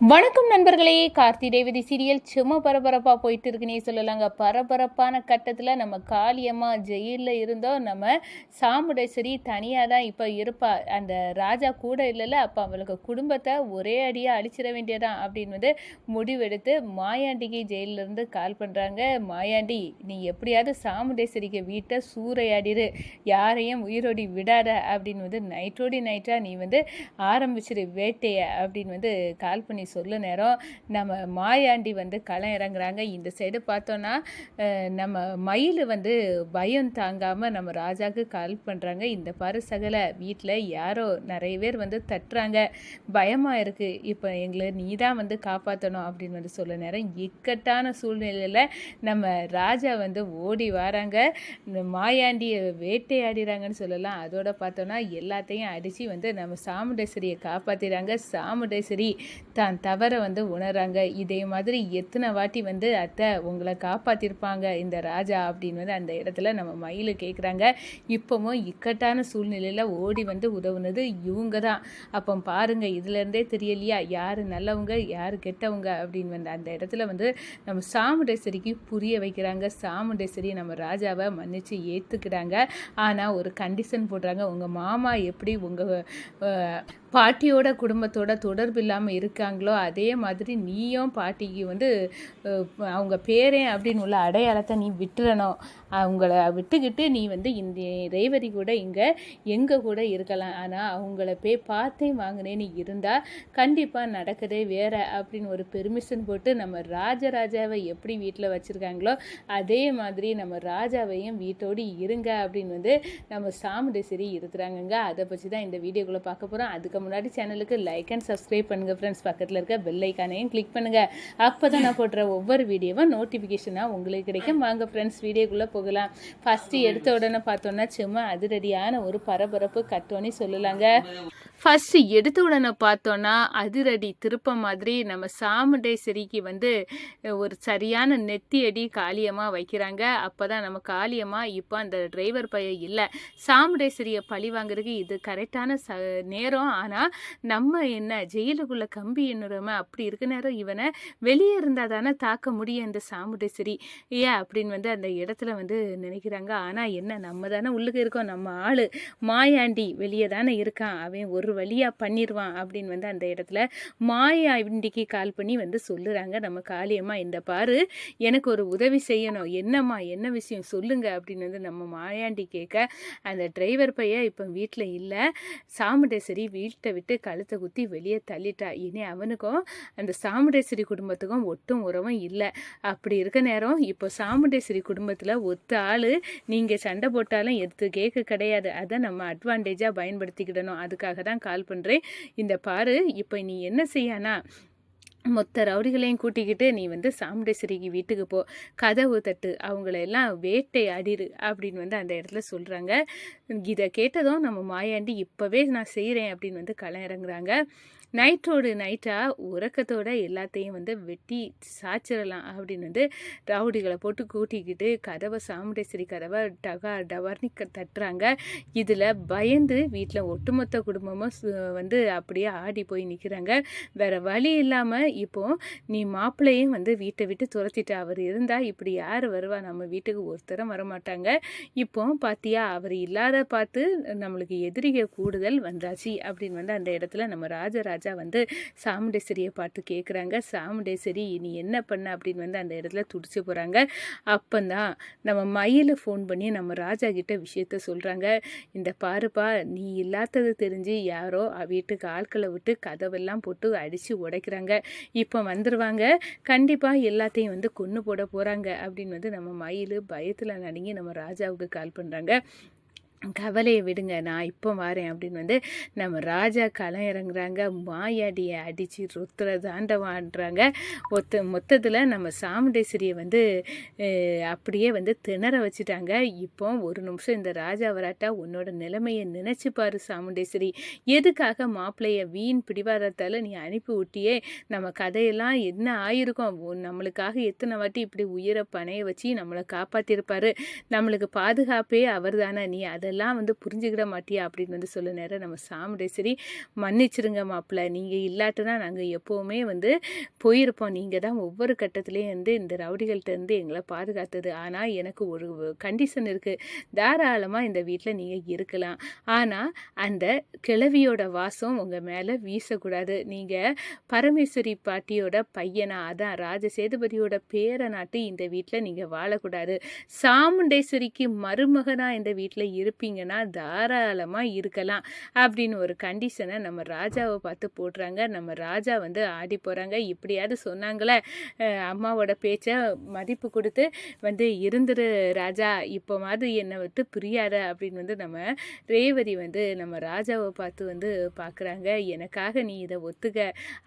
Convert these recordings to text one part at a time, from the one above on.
வணக்கம் நண்பர்களே. கார்த்தி ரேவதி சீரியல் சும்மா பரபரப்பாக போயிட்டு இருக்குன்னே சொல்லலாங்க. பரபரப்பான கட்டத்தில் நம்ம காளியம்மா ஜெயிலில் இருந்தோம் நம்ம சாமுடேஸ்வரி தனியாக தான் இப்போ இருப்பா. அந்த ராஜா கூட இல்லைல்ல அப்போ அவளுக்கு குடும்பத்தை ஒரே அடியாக அழிச்சிட வேண்டியதான் அப்படின்னு வந்து முடிவெடுத்து மாயாண்டிக்கு ஜெயிலிருந்து கால் பண்ணுறாங்க மாயாண்டி நீ எப்படியாவது சாமுடேஸ்வரிக்கு வீட்டை சூறையாடிரு. யாரையும் உயிரோடி விடாத அப்படின்னு வந்து நைட்டோடி நைட்டாக நீ வந்து ஆரம்பிச்சிரு வேட்டையை அப்படின்னு வந்து கால் பண்ணி சொல்ல நேரம். நம்ம மாயாண்டி வந்து களம் இறங்குறாங்க. இந்த சைடு பார்த்தோன்னா நம்ம மயில் வந்து பயம் தாங்காமல் நம்ம ராஜாவுக்கு கால் பண்ணுறாங்க இந்த பாரு சகல வீட்டில் யாரோ நிறைய பேர் வந்து தட்டுறாங்க. பயமாக இருக்குது இப்போ எங்களை நீ தான் வந்து காப்பாற்றணும் அப்படின்னு வந்து சொல்ல நேரம். இக்கட்டான சூழ்நிலையில் நம்ம ராஜா வந்து ஓடி வராங்க. இந்த மாயாண்டியை வேட்டையாடிறாங்கன்னு சொல்லலாம். அதோட பார்த்தோன்னா எல்லாத்தையும் அடித்து வந்து நம்ம சாமுண்டேஸ்வரியை காப்பாற்றிடுறாங்க சாமுண்டேஸ்வரி தான் தவறை வந்து உணர்றாங்க. இதே மாதிரி எத்தனை வாட்டி வந்து அத்தை உங்களை காப்பாற்றிருப்பாங்க இந்த ராஜா அப்படின்னு வந்து அந்த இடத்துல நம்ம மயில் கேட்குறாங்க இப்போவும் இக்கட்டான சூழ்நிலையில் ஓடி வந்து உதவுனது இவங்க தான் அப்போ பாருங்கள் இதுலேருந்தே தெரியலையா? யார் நல்லவங்க யார் கெட்டவங்க அப்படின்னு வந்து அந்த இடத்துல வந்து நம்ம சாமுண்டேஸ்வரிக்கு புரிய வைக்கிறாங்க. சாமுண்டேஸ்வரி நம்ம ராஜாவை மன்னித்து ஏற்றுக்கிறாங்க ஆனால் ஒரு கண்டிஷன் போடுறாங்க. உங்கள் மாமா எப்படி உங்கள் பாட்டியோட குடும்பத்தோட தொடர்பு இல்லாமல் இருக்காங்களோ அதே மாதிரி நீயும் பாட்டிக்கு வந்து அவங்க பேரே அப்படின்னு உள்ள அடையாளத்தை நீ விட்டுறணும். அவங்கள விட்டுக்கிட்டு நீ வந்து இந்த ரேவதி கூட இங்கே எங்கே கூட இருக்கலாம். ஆனால் அவங்கள போய் பார்த்தே வாங்கினேன்னு இருந்தால் கண்டிப்பாக நடக்கதே வேற அப்படின்னு ஒரு பெர்மிஷன் போட்டு நம்ம ராஜராஜாவை எப்படி வீட்டில் வச்சுருக்காங்களோ அதே மாதிரி நம்ம ராஜாவையும் வீட்டோடு இருங்க அப்படின்னு வந்து நம்ம சாமுண்டேஸ்வரி இருக்கிறாங்கங்க. அதை பற்றி தான் இந்த வீடியோக்குள்ளே பார்க்க போகிறோம் அதுக்கு முன்னாடி சேனலுக்கு லைக் அண்ட் சப்ஸ்கிரைப் பண்ணுங்கள் ஃப்ரெண்ட்ஸ் பக்கத்தில் இருக்க பெல் ஐக்கானையும் கிளிக் பண்ணுங்கள் அப்போ தான் நான் போடுற ஒவ்வொரு வீடியோவும் நோட்டிஃபிகேஷனாக உங்களுக்கு கிடைக்கும். வாங்க ஃப்ரெண்ட்ஸ் வீடியோக்குள்ளே போகலாம். ஃபஸ்ட்டு எடுத்த உடனே பார்த்தோன்னா சும்மா அதிரடியான ஒரு பரபரப்பு கட்டோன்னு சொல்லலாங்க. ஃபஸ்ட்டு எடுத்த உடனே பார்த்தோன்னா அதிரடி திருப்ப மாதிரி நம்ம சாமுண்டேஸ்வரிக்கு வந்து ஒரு சரியான நெத்தி அடி காளியமாக வைக்கிறாங்க. அப்போ தான் நம்ம காளியமாக இப்போ அந்த டிரைவர் பையன் இல்லை. சாமுண்டேஸ்வரியை பழி வாங்குறதுக்கு இது கரெக்டான ச நேரம். ஆனால் நம்ம என்ன ஜெயிலுக்குள்ளே கம்பி எண்ணுறோமே அப்படி இருக்க நேரம் இவனை வெளியே இருந்தால் தானே தாக்க முடியும் இந்த சாமுண்டேஸ்வரி ஏன் அப்படின்னு வந்து அந்த இடத்துல வந்து நினைக்கிறாங்க. ஆனால் என்ன நம்ம தானே உள்ளுக்கு இருக்கோம். நம்ம ஆள் மாயாண்டி வெளியே தானே இருக்கான். அவன் ஒரு ஒரு வழியாக பண்ணிடுவான் அப்படின்னு வந்து அந்த இடத்துல மாயாண்டிக்கு கால் பண்ணி வந்து சொல்லுறாங்க. நம்ம காளியம்மா இந்த பாரு எனக்கு ஒரு உதவி செய்யணும். என்னம்மா என்ன விஷயம் சொல்லுங்க அப்படின்னு வந்து நம்ம மாயாண்டி கேட்க அந்த டிரைவர் பையன் இப்போ வீட்டில் இல்லை. சாமுண்டேஸ்வரி வீட்டை விட்டு கழுத்தை குத்தி வெளியே தள்ளிட்டா. இனி அவனுக்கும் அந்த சாமுண்டேஸ்வரி குடும்பத்துக்கும் ஒட்டும் உறவும் இல்லை. அப்படி இருக்க நேரம் இப்போ சாமுண்டேஸ்வரி குடும்பத்தில் ஒத்த ஆள் நீங்கள் சண்டை போட்டாலும் எடுத்து கேட்க கிடையாது. அதை நம்ம அட்வான்டேஜாக பயன்படுத்திக்கிடணும். அதுக்காக தான் கால் பண்ணுறேன் இந்த பாரு இப்போ நீ என்ன செய்யானா மொத்த ரவுடிகளையும் கூட்டிக்கிட்டு நீ வந்து சாமுண்டேஸ்வரிக்கு வீட்டுக்கு போ. கதவு தட்டு அவங்கள எல்லாம் வேட்டையாடிரு அப்படின்னு வந்து அந்த இடத்துல சொல்கிறாங்க இதை கேட்டதும் நம்ம மாயாண்டி இப்போவே நான் செய்கிறேன் அப்படின்னு வந்து களம் இறங்குறாங்க. நைட்டோடு நைட்டாக உறக்கத்தோட எல்லாத்தையும் வந்து வெட்டி சாச்சிடலாம் அப்படின்னு வந்து ரவுடிகளை போட்டு கூட்டிக்கிட்டு கதவை சாமுண்டேஸ்வரி கதவை டகா டவர்னி தட்டுறாங்க. இதில் பயந்து வீட்டில் ஒட்டுமொத்த குடும்பமும் சு- வந்து அப்படியே ஆடி போய் நிற்கிறாங்க வேறு வழி இல்லாமல் இப்போ நீ மாப்பிள்ளையும் வந்து வீட்டை விட்டு துரத்திட்டு. அவர் இருந்தால் இப்படி யார் வருவா? நம்ம வீட்டுக்கு ஒருத்தரம் வரமாட்டாங்க. இப்போ பார்த்தியா அவர் இல்லாத பார்த்து நம்மளுக்கு எதிரிகள் கூடுதல் வந்தாச்சு அப்படின்னு வந்து அந்த இடத்துல நம்ம ராஜராஜ ராஜா வந்து சாமுண்டேஸ்வரியை பார்த்து கேட்குறாங்க சாமுண்டேஸ்வரி நீ என்ன பண்ண? அப்படின்னு வந்து அந்த இடத்துல துடிச்சு போகிறாங்க அப்போந்தான் நம்ம மயில ஃபோன் பண்ணி நம்ம ராஜா கிட்ட விஷயத்த சொல்கிறாங்க இந்த பாருப்பா நீ இல்லாதது தெரிஞ்சு யாரோ வீட்டுக்கு ஆட்களை விட்டு கதவெல்லாம் போட்டு அடித்து உடைக்கிறாங்க. இப்போ வந்துடுவாங்க கண்டிப்பாக எல்லாத்தையும் வந்து கொன்று போட போகிறாங்க அப்படின்னு வந்து நம்ம மயில் பயத்தில் நடுங்கி நம்ம ராஜாவுக்கு கால் பண்ணுறாங்க கவலையை விடுங்க நான் இப்போ வரேன் அப்படின்னு வந்து நம்ம ராஜா களம் இறங்குறாங்க. மாயாடியை அடித்து ருத்ர தாண்டவான்றாங்க. ஒத்த மொத்தத்தில் நம்ம சாமுண்டேஸ்வரியை வந்து அப்படியே வந்து திணற வச்சுட்டாங்க. இப்போ ஒரு நிமிஷம் இந்த ராஜா வராட்டா உன்னோட நிலைமையை நினச்சி பாரு சாமுண்டேஸ்வரி. எதுக்காக மாப்பிள்ளைய வீண் பிடிவாதத்தால் நீ அனுப்பி விட்டியே? நம்ம கதையெல்லாம் என்ன ஆயிருக்கும்? நம்மளுக்காக எத்தனை வாட்டி இப்படி உயிரை பணைய வச்சு நம்மளை காப்பாற்றிருப்பாரு நம்மளுக்கு பாதுகாப்பே அவர் தானே நீ அதை அதெல்லாம் வந்து புரிஞ்சுக்கிட மாட்டியா அப்படின்னு வந்து சொல்ல நேரம் நம்ம சாமுண்டேஸ்வரி மன்னிச்சிருங்க மாப்பிள்ள. நீங்கள் இல்லாட்டுனா நாங்கள் எப்போவுமே வந்து போயிருப்போம். நீங்கள் தான் ஒவ்வொரு கட்டத்துலேயும் வந்து இந்த ரவுடிகள்கிட்டருந்து எங்களை பாதுகாத்தது. ஆனால் எனக்கு ஒரு கண்டிஷன் இருக்குது தாராளமாக இந்த வீட்டில் நீங்கள் இருக்கலாம். ஆனால் அந்த கிழவியோட வாசம் உங்கள் மேலே வீசக்கூடாது. நீங்கள் பரமேஸ்வரி பாட்டியோட பையனா அதான் ராஜ சேதுபதியோட பேரை நாட்டு இந்த வீட்டில் நீங்கள் வாழக்கூடாது. சாமுண்டேஸ்வரிக்கு மருமகனாக இந்த வீட்டில் இருப்பீங்கன்னா தாராளமாக இருக்கலாம் அப்படின்னு ஒரு கண்டிஷனை நம்ம ராஜாவை பார்த்து போடுறாங்க. நம்ம ராஜா வந்து ஆடி போகிறாங்க இப்படியாவது சொன்னாங்களே. அம்மாவோட பேச்சை மதிப்பு கொடுத்து வந்து இருந்துரு ராஜா. இப்போ மாதிரி என்னை விட்டு பிரியாத அப்படின்னு வந்து நம்ம ரேவதி வந்து நம்ம ராஜாவை பார்த்து வந்து பார்க்குறாங்க எனக்காக நீ இதை ஒத்துக்க.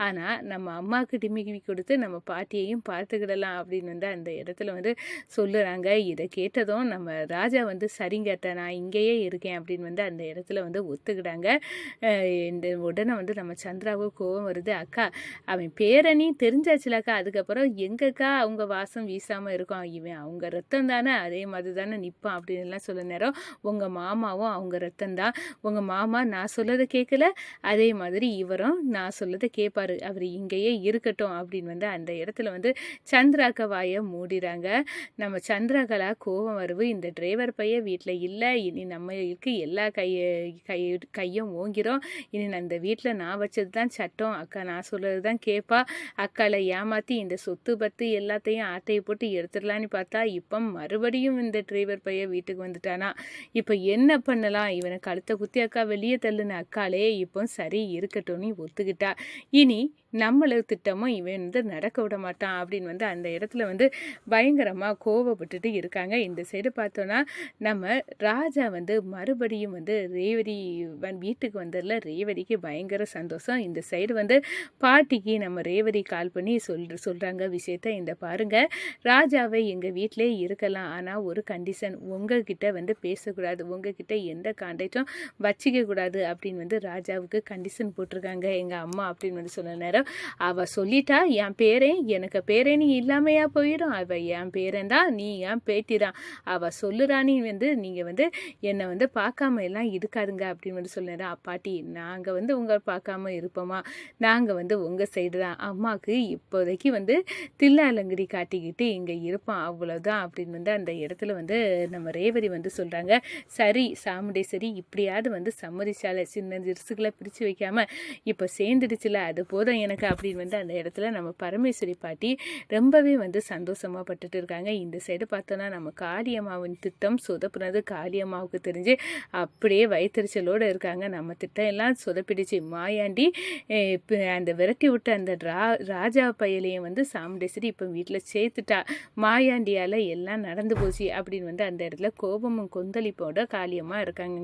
ஆனால் நம்ம அம்மாவுக்கு டிமிக்கி கொடுத்து நம்ம பாட்டியையும் பார்த்துக்கிடலாம் அப்படின்னு வந்து அந்த இடத்துல வந்து சொல்லுறாங்க. இதை கேட்டதும் நம்ம ராஜா வந்து சரிங்கத்த நான் இங்கே இங்கேயே இருக்கேன் அப்படின்னு வந்து அந்த இடத்துல வந்து ஒத்துக்கிட்டாங்க. இந்த உடனே வந்து நம்ம சந்திராவுக்கு கோவம் வருது. அக்கா அவன் பேரணி தெரிஞ்சாச்சுலக்கா அதுக்கப்புறம் எங்கக்கா அவங்க வாசம் வீசாமல் இருக்கும்? இவன் அவங்க ரத்தம் தானே அதே மாதிரி தானே நிற்பான் அப்படின்லாம் சொல்ல நேரம் உங்கள் மாமாவும் அவங்க ரத்தம் தான் உங்கள் மாமா நான் சொல்லதை கேட்கல. அதே மாதிரி இவரும் நான் சொல்லதை கேட்பாரு. அவர் இங்கேயே இருக்கட்டும் அப்படின்னு வந்து அந்த இடத்துல வந்து சந்திராக்க வாயை மூடிறாங்க. நம்ம சந்திராக்கலா கோபம் வருவு இந்த டிரைவர் பையன் வீட்டில் இல்லை. இனி நம்மளுக்கு எல்லா கையை கை கையும் ஓங்கிறோம் இனி நான் இந்த வீட்டில் நான் வச்சது தான் சட்டம். அக்கா நான் சொல்கிறது தான் கேட்பா அக்காவை ஏமாற்றி இந்த சொத்து பத்து எல்லாத்தையும் ஆட்டையை போட்டு எடுத்துடலான்னு பார்த்தா இப்போ மறுபடியும் இந்த டிரைவர் பையன் வீட்டுக்கு வந்துட்டானா. இப்போ என்ன பண்ணலாம்? இவனை கழுத்தை குத்தி அக்கா வெளியே தள்ளுன அக்காலே இப்போ சரி இருக்கட்டும்னு ஒத்துக்கிட்டா. இனி நம்மளை திட்டமும் இவன் வந்து நடக்க விட மாட்டான் அப்படின்னு வந்து அந்த இடத்துல வந்து பயங்கரமாக கோவப்பட்டுட்டு இருக்காங்க. இந்த சைடு பார்த்தோன்னா நம்ம ராஜா வந்து வந்து மறுபடியும் வந்து ரேவதி வீட்டுக்கு வந்ததில் ரேவதிக்கு பயங்கர சந்தோஷம். இந்த சைடு வந்து பாட்டிக்கு நம்ம ரேவதி கால் பண்ணி சொல் சொல்கிறாங்க விஷயத்த. இந்த பாருங்கள் ராஜாவை எங்கள் வீட்டிலே இருக்கலாம். ஆனால் ஒரு கண்டிஷன் உங்ககிட்ட வந்து பேசக்கூடாது. உங்ககிட்ட எந்த கான்டாக்டும் வச்சிக்க கூடாது அப்படின்னு வந்து ராஜாவுக்கு கண்டிஷன் போட்டிருக்காங்க. எங்கள் அம்மா அப்படின்னு வந்து சொன்ன நேரம் அவள் சொல்லிட்டா என் பேரே எனக்கு பேரே நீ இல்லாமையா போயிடும். அவள் என் பேரன் தான். நீ என் பேட்டி தான். அவள் சொல்லுறானி வந்து நீங்கள் வந்து என்னை வந்து பார்க்காம எல்லாம் இருக்காதுங்க அப்படின்னு வந்து சொன்னார் அப்பாட்டி நாங்கள் வந்து உங்களை பார்க்காம இருப்போமா? நாங்கள் வந்து உங்கள் சைடு தான். அம்மாவுக்கு இப்போதைக்கு வந்து தில்லாலங்கடி காட்டிக்கிட்டு இங்கே இருப்போம் அவ்வளோதான் அப்படின்னு வந்து அந்த இடத்துல வந்து நம்ம ரேவதி வந்து சொல்கிறாங்க சரி சாமுண்டேஸ்வரி இப்படியாவது வந்து சம்மதிச்சால சின்ன திருசுகளை பிரித்து வைக்காம இப்போ சேர்ந்துடுச்சுல அது போதும் எனக்கு. அப்படின்னு வந்து அந்த இடத்துல நம்ம பரமேஸ்வரி பாட்டி ரொம்பவே வந்து சந்தோஷமாக பட்டுட்டு இருக்காங்க. இந்த சைடு பார்த்தோன்னா நம்ம காளியம்மாவின் திட்டம் சொதப்புனது காளியம்மாவுக்கு தெரிஞ்சு அப்படியே வயிற்றுச்சலோடு இருக்காங்க. நம்ம திட்டம் எல்லாம் சொதப்பிடிச்சு. மாயாண்டி அந்த விரட்டி விட்ட அந்த ரா ராஜா பயலையும் வந்து சாமுண்டேஸ்வரி இப்போ வீட்டில் சேர்த்துட்டா. மாயாண்டியால் எல்லாம் நடந்து போச்சு அப்படின்னு வந்து அந்த இடத்துல கோபமும் கொந்தளிப்போட காலியமாக இருக்காங்க.